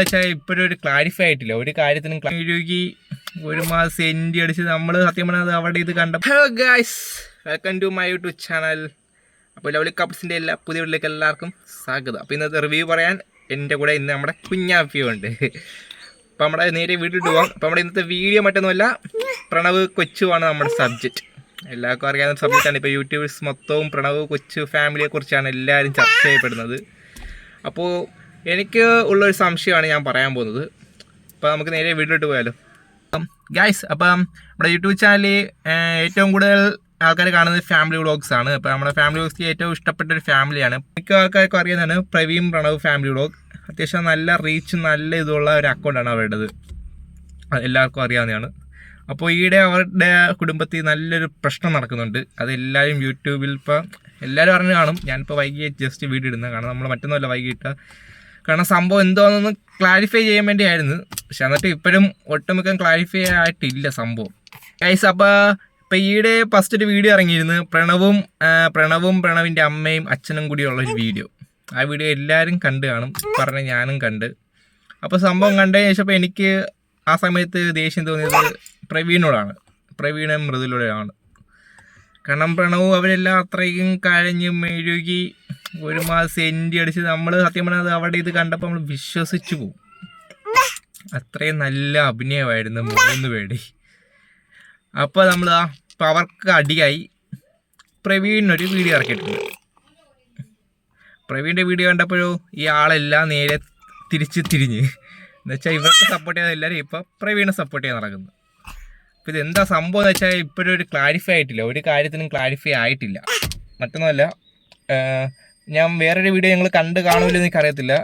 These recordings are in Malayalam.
വെച്ചാൽ ഇപ്പോഴും ഒരു ക്ലാരിഫൈ ആയിട്ടില്ല. ഒരു കാര്യത്തിനും ക്ലാരിഫിക്കി ഒരു മാസം എൻഡി അടിച്ച് നമ്മൾ സത്യം പറഞ്ഞത് അവിടെ ഇത് കണ്ട guys welcome to my YouTube channel അപ്പോൾ ലവ്ലി കപ്സിന്റെ എല്ലാ പുതിയ വീട്ടിലേക്ക് എല്ലാവർക്കും സ്വാഗതം. അപ്പോൾ ഇന്നത്തെ റിവ്യൂ പറയാൻ എന്റെ കൂടെ ഇന്ന് നമ്മുടെ കുഞ്ഞാപ്പിയുണ്ട് അപ്പോൾ നമ്മുടെ നേരെ വീട്ടിൽ പോകാം അപ്പോൾ നമ്മുടെ ഇന്നത്തെ വീഡിയോ മറ്റൊന്നുമല്ല പ്രണവ് കൊച്ചുവാണ് നമ്മുടെ സബ്ജക്റ്റ് എല്ലാവർക്കും അറിയാവുന്ന സബ്ജക്റ്റാണ് ഇപ്പോൾ യൂട്യൂബേഴ്സ് മൊത്തവും പ്രണവ് കൊച്ചു ഫാമിലിയെക്കുറിച്ചാണ് എല്ലാവരും ചർച്ച ചെയ്യപ്പെടുന്നത്. അപ്പോൾ എനിക്ക് ഉള്ളൊരു സംശയമാണ് ഞാൻ പറയാൻ പോകുന്നത്. അപ്പോൾ നമുക്ക് നേരെ വീട്ടിലോട്ട് പോയാലോ. ഗായ്സ് അപ്പം നമ്മുടെ യൂട്യൂബ് ചാനലിൽ ഏറ്റവും കൂടുതൽ ആൾക്കാർ കാണുന്നത് ഫാമിലി വ്ളോഗ്സ് ആണ്. അപ്പോൾ നമ്മുടെ ഫാമിലി വ്ളോഗ്സ് ഏറ്റവും ഇഷ്ടപ്പെട്ട ഒരു ഫാമിലിയാണ് മിക്ക ആൾക്കാർക്കും അറിയുന്നതാണ് പ്രവീൺ പ്രണവ് ഫാമിലി വ്ളോഗ് അത്യാവശ്യം നല്ല റീച്ച് നല്ല ഇതുള്ള ഒരു അക്കൗണ്ടാണ് അവരുടേത്. എല്ലാവർക്കും അറിയാവുന്നതാണ്. അപ്പോൾ ഈയിടെ അവരുടെ കുടുംബത്തിൽ നല്ലൊരു പ്രശ്നം നടക്കുന്നുണ്ട്. അതെല്ലാവരും യൂട്യൂബിൽ ഇപ്പോൾ എല്ലാവരും അറിഞ്ഞു കാണും. ഞാനിപ്പോൾ വൈകി ജസ്റ്റ് വീഡിയോ ഇടുന്നത് കാരണം നമ്മൾ മറ്റൊന്നുമല്ല വൈകിട്ട്. കാരണം സംഭവം എന്തോന്നൊന്ന് ക്ലാരിഫൈ ചെയ്യാൻ വേണ്ടിയായിരുന്നു. പക്ഷെ എന്നിട്ട് ഇപ്പോഴും ഒട്ടുമിക്ക ക്ലാരിഫൈ ആയിട്ടില്ല സംഭവം. ഗൈസ് അപ്പോൾ ഇപ്പം ഈയിടെ ഫസ്റ്റ് ഒരു വീഡിയോ ഇറങ്ങിയിരുന്നു. പ്രണവും പ്രണവും പ്രണവിന്റെ അമ്മയും അച്ഛനും കൂടിയുള്ള ഒരു വീഡിയോ ആ വീഡിയോ എല്ലാവരും കണ്ട് കാണും. പറഞ്ഞ ഞാനും കണ്ട്. അപ്പോൾ സംഭവം കണ്ടതിന് ശേഷം എനിക്ക് ആ സമയത്ത് ദേഷ്യം തോന്നിയത് പ്രവീണോടാണ്. പ്രവീണും മൃദുലോടാണ് കാരണം പ്രണവും അവരെല്ലാം അത്രയും കഴഞ്ഞ് മെഴുകി ഒരു മാസം എൻഡി അടിച്ച് നമ്മൾ സത്യം പറഞ്ഞത് അവിടെ ഇത് കണ്ടപ്പോൾ നമ്മൾ വിശ്വസിച്ചു പോകും അത്രയും നല്ല അഭിനയമായിരുന്നു മൂന്ന് പേടി. അപ്പോൾ നമ്മൾ ആ പവർക്ക് അടിയായി പ്രവീണിനൊരു വീഡിയോ ഇറക്കിയിട്ടുണ്ട്. പ്രവീണിന്റെ വീഡിയോ കണ്ടപ്പോഴോ ഈ ആളെല്ലാം നേരെ തിരിച്ച് തിരിഞ്ഞ്. എന്നുവെച്ചാൽ ഇവർക്ക് സപ്പോർട്ട് ചെയ്യാൻ എല്ലാവരും ഇപ്പോൾ പ്രവീണെ സപ്പോർട്ട് ചെയ്യാൻ നടക്കുന്നു. അപ്പോൾ ഇതെന്താ സംഭവം എന്ന് വെച്ചാൽ ഇപ്പോഴും ഒരു ക്ലാരിഫൈ ആയിട്ടില്ല. ഒരു കാര്യത്തിനും ക്ലാരിഫൈ ആയിട്ടില്ല. മറ്റൊന്നുമല്ല ഞാൻ വേറൊരു വീഡിയോ ഞങ്ങൾ കണ്ട് കാണൂലെന്ന് എനിക്ക് അറിയത്തില്ല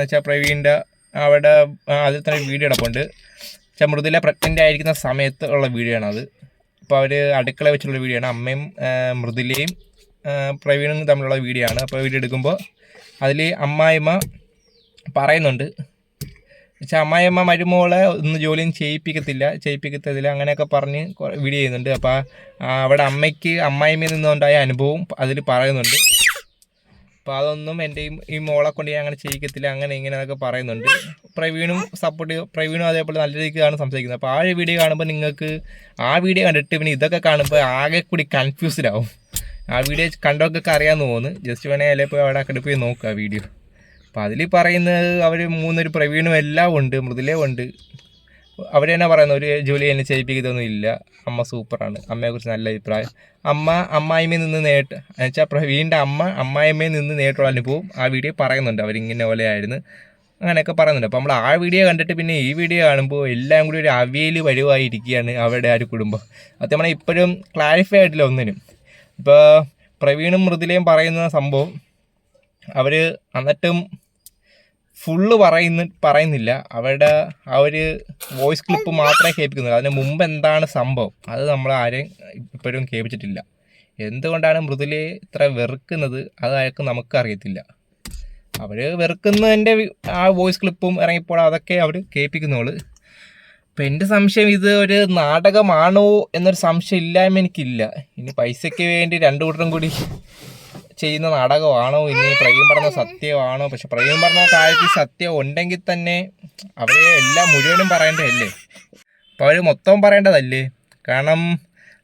വെച്ചാൽ പ്രവീണിന്റെ അവിടെ അതിൽ തന്നെ വീഡിയോ ഇടപ്പുണ്ട് വെച്ചാൽ മൃദുല പ്രഗ്നന്റ് ആയിരിക്കുന്ന സമയത്ത് ഉള്ള വീഡിയോ അത്. അപ്പോൾ അവർ അടുക്കള വെച്ചുള്ള വീഡിയോ ആണ്. അമ്മയും മൃദുലയും പ്രവീണും തമ്മിലുള്ള വീഡിയോ ആണ്. അപ്പോൾ വീഡിയോ എടുക്കുമ്പോൾ അതിൽ അമ്മായിമ്മ പറയുന്നുണ്ട്. വെച്ചാൽ അമ്മായിയമ്മ മരുമോളെ ഒന്നും ജോലിയും ചെയ്യിപ്പിക്കത്തില്ല ചെയ്യിപ്പിക്കത്തില്ല അങ്ങനെയൊക്കെ പറഞ്ഞ് വീഡിയോ ചെയ്യുന്നുണ്ട്. അപ്പോൾ അവിടെ അമ്മയ്ക്ക് അമ്മായിമ്മയിൽ നിന്നുണ്ടായ അനുഭവം അതിൽ പറയുന്നുണ്ട്. അപ്പോൾ അതൊന്നും എന്റെ ഈ- മോളെ കൊണ്ട് ഞാൻ അങ്ങനെ ചെയ്യിക്കത്തില്ല അങ്ങനെ ഇങ്ങനെ എന്നൊക്കെ പറയുന്നുണ്ട്. പ്രവീണും സപ്പോർട്ട് പ്രവീണും അതേപോലെ നല്ല രീതിക്കാണ് സംസാരിക്കുന്നത്. അപ്പോൾ ആ ഒരു വീഡിയോ കാണുമ്പോൾ നിങ്ങൾക്ക് ആ വീഡിയോ കണ്ടിട്ട് പിന്നെ ഇതൊക്കെ കാണുമ്പോൾ ആകെ കൂടി കൺഫ്യൂസ്ഡ് ആവും. ആ വീഡിയോ കണ്ടൊക്കെ അറിയാമെന്ന് തോന്നുന്നു. ജസ്റ്റ് വേണേൽ പോയി അവിടെ അക്കടി പോയി നോക്കുക ആ വീഡിയോ. അപ്പോൾ അതിൽ പറയുന്നത് അവർ മൂന്നൊരു പ്രവീണും എല്ലാം ഉണ്ട് മൃദുലയും ഉണ്ട്. അവർ തന്നെ പറയുന്നത് ഒരു ജോലി എന്നെ ചെയ്യിപ്പിക്കുന്നതൊന്നും ഇല്ല. അമ്മ സൂപ്പറാണ്. അമ്മയെക്കുറിച്ച് നല്ല അഭിപ്രായം. അമ്മ അമ്മായിമ്മയിൽ നിന്ന് നേട്ട് എന്നുവെച്ചാൽ പ്രവീണിന്റെ അമ്മ അമ്മായിമ്മയിൽ നിന്ന് നേരിട്ടുള്ള അനുഭവം ആ വീഡിയോ പറയുന്നുണ്ട്. അവരിങ്ങനെ പോലെയായിരുന്നു അങ്ങനെയൊക്കെ പറയുന്നുണ്ട്. അപ്പോൾ നമ്മൾ ആ വീഡിയോ കണ്ടിട്ട് പിന്നെ ഈ വീഡിയോ കാണുമ്പോൾ എല്ലാം കൂടി ഒരു അവിയൽ വരുവായിരിക്കുകയാണ് അവരുടെ ആ ഒരു കുടുംബം. അത് നമ്മളെ ഇപ്പോഴും ക്ലാരിഫൈ ആയിട്ടില്ല ഒന്നിനും. ഇപ്പോൾ പ്രവീണും മൃദുലയും പറയുന്ന സംഭവം അവർ എന്നിട്ടും ഫുള്ള് പറയുന്ന പറയുന്നില്ല. അവരുടെ ആ ഒരു വോയിസ് ക്ലിപ്പ് മാത്രമേ കേൾപ്പിക്കുന്നുള്ളൂ അതിന് മുമ്പ് എന്താണ് സംഭവം? അത് നമ്മൾ ആരെയും ഇപ്പോഴും കേൾപ്പിച്ചിട്ടില്ല. എന്തുകൊണ്ടാണ് മൃദുലെ ഇത്ര വെറുക്കുന്നത്? അത് അയാൾക്ക് നമുക്കറിയത്തില്ല അവർ വെറുക്കുന്നതിന്റെ ആ വോയിസ് ക്ലിപ്പും ഇറങ്ങിപ്പോൾ അതൊക്കെ അവർ കേൾപ്പിക്കുന്നുള്ളൂ. അപ്പം എന്റെ സംശയം ഇത് ഒരു നാടകമാണോ എന്നൊരു സംശയം ഇല്ലായ്മ എനിക്കില്ല. ഇനി പൈസയ്ക്ക് വേണ്ടി രണ്ടു കൂട്ടരും കൂടി ചെയ്യുന്ന നാടകമാണോ? ഇനി പ്രവീൺ പറഞ്ഞ സത്യമാണോ? പക്ഷെ പ്രവീൺ പറഞ്ഞ കാര്യത്തിൽ സത്യം ഉണ്ടെങ്കിൽ തന്നെ അവരെ എല്ലാം മുഴുവനും പറയേണ്ടതല്ലേ? അപ്പോൾ അവർ മൊത്തം പറയേണ്ടതല്ലേ? കാരണം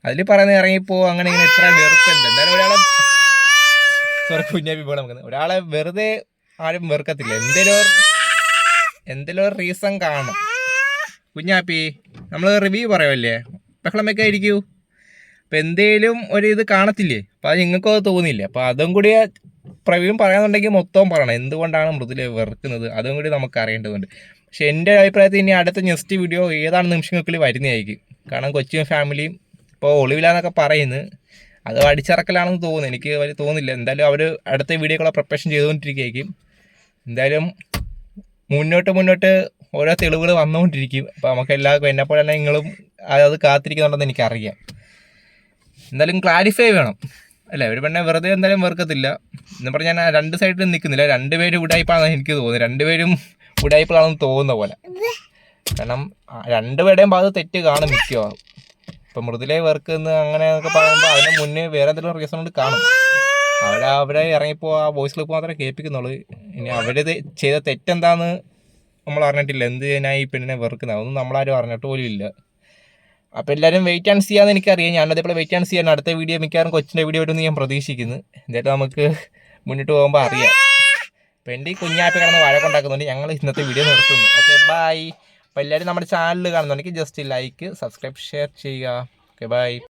അതിൽ പറയുന്ന ഇറങ്ങിപ്പോ അങ്ങനെ ഇങ്ങനെ ഇത്ര വെറുപ്പുണ്ട്. എന്തായാലും ഒരാളെ സോറി കുഞ്ഞാപ്പി നമുക്ക് ഒരാളെ വെറുതെ ആരും വെറുക്കത്തില്ല. എന്തേലും എന്തേലും ഒരു റീസൺ കാണണം കുഞ്ഞാപ്പി നമ്മൾ റിവ്യൂ പറയുമല്ലേ? ബഹളമൊക്കെ ഇരിക്കൂ അപ്പം എന്തേലും ഒരു ഇത് കാണത്തില്ലേ? അപ്പം അത് നിങ്ങൾക്കും അത് തോന്നിയില്ല? അപ്പം അതും കൂടി പ്രവീൺ പറയാന്നുണ്ടെങ്കിൽ മൊത്തം പറയണം. എന്തുകൊണ്ടാണ് മൃദുല വെറുക്കുന്നത്? അതും കൂടി നമുക്ക് അറിയേണ്ടതുണ്ട്. പക്ഷെ എന്റെ അഭിപ്രായത്തിൽ ഇനി അടുത്ത നെക്സ്റ്റ് വീഡിയോ ഏതാണ് നിമിഷങ്ങൾക്കുള്ളിൽ വരുന്നതായിരിക്കും. കാരണം കൊച്ചിയും ഫാമിലിയും ഇപ്പോൾ ഒളിവിലാന്നൊക്കെ പറയുന്നു. അത് അടിച്ചിറക്കലാണെന്ന് തോന്നുന്നു. എനിക്ക് വലിയ തോന്നുന്നില്ല എന്തായാലും അവർ അടുത്ത വീഡിയോകളെ പ്രിപ്പറേഷൻ ചെയ്തുകൊണ്ടിരിക്കുകയായിരിക്കും. എന്തായാലും മുന്നോട്ട് മുന്നോട്ട് ഓരോ തെളിവുകൾ വന്നുകൊണ്ടിരിക്കും. അപ്പോൾ നമുക്ക് എല്ലാവർക്കും എന്നെപ്പോലെ തന്നെ നിങ്ങളും അത് കാത്തിരിക്കുന്നുണ്ടെന്ന് എനിക്കറിയാം. എന്തായാലും ക്ലാരിഫൈ വേണം. അല്ലേ? ഒരു പെണ്ണെ വെറുതെ എന്തായാലും വെറുക്കത്തില്ല. എന്ന് പറഞ്ഞാൽ ഞാൻ രണ്ട് സൈഡിലും നിൽക്കുന്നില്ല രണ്ടുപേരും ഉടായ്പാണെന്ന് എനിക്ക് തോന്നുന്നു. രണ്ടുപേരും ഉടായ്പാണെന്ന് തോന്നുന്ന പോലെ. കാരണം രണ്ടുപേരുടെയും ഭാഗത്ത് തെറ്റ് കാണും മിക്കവാറും. ഇപ്പം മൃദുലെ വെറുക്കുന്ന അങ്ങനെ എന്നൊക്കെ പറയുമ്പോൾ അതിന് മുന്നേ വേറെ എന്തെങ്കിലും റീസൺ കൊണ്ട് കാണും. അവിടെ അവരെ ഇറങ്ങിപ്പോ ആ വോയിസ് ക്ലിപ്പ് മാത്രമേ കേൾപ്പിക്കുന്നുള്ളൂ. ഇനി അവർ ചെയ്ത തെറ്റെന്താന്ന് നമ്മൾ അറിഞ്ഞിട്ടില്ല. എന്ത് ചെയ്യാനായി ഈ പെണ്ണിനെ വെറുക്കുന്നത്? അതൊന്നും നമ്മളാരും അറിഞ്ഞിട്ട് പോലും ഇല്ല. അപ്പോൾ എല്ലാവരും വെയിറ്റ് ആൻഡ് ചെയ്യാന്ന് എനിക്കറിയാം. ഞാൻ അതേപോലെ വെയിറ്റ് ആൻഡ് ചെയ്യാൻ അടുത്ത വീഡിയോ മിക്കവാറും കൊച്ചിന്റെ വീഡിയോ വരുമെന്ന് ഞാൻ പ്രതീക്ഷിക്കുന്നു. എന്തായാലും നമുക്ക് മുന്നിട്ട് പോകുമ്പോൾ അറിയാം. അപ്പോൾ എന്റെ ഈ കുഞ്ഞാപ്പ് കിടന്ന് വഴക്കുണ്ടാക്കുന്നുണ്ട് ഞങ്ങൾ ഇന്നത്തെ വീഡിയോ നിർത്തുന്നു. ഓക്കെ ബൈ അപ്പോൾ എല്ലാവരും നമ്മുടെ ചാനൽ കാണുന്നുണ്ടെങ്കിൽ ജസ്റ്റ് ലൈക്ക് സബ്സ്ക്രൈബ് ഷെയർ ചെയ്യുക. Okay bye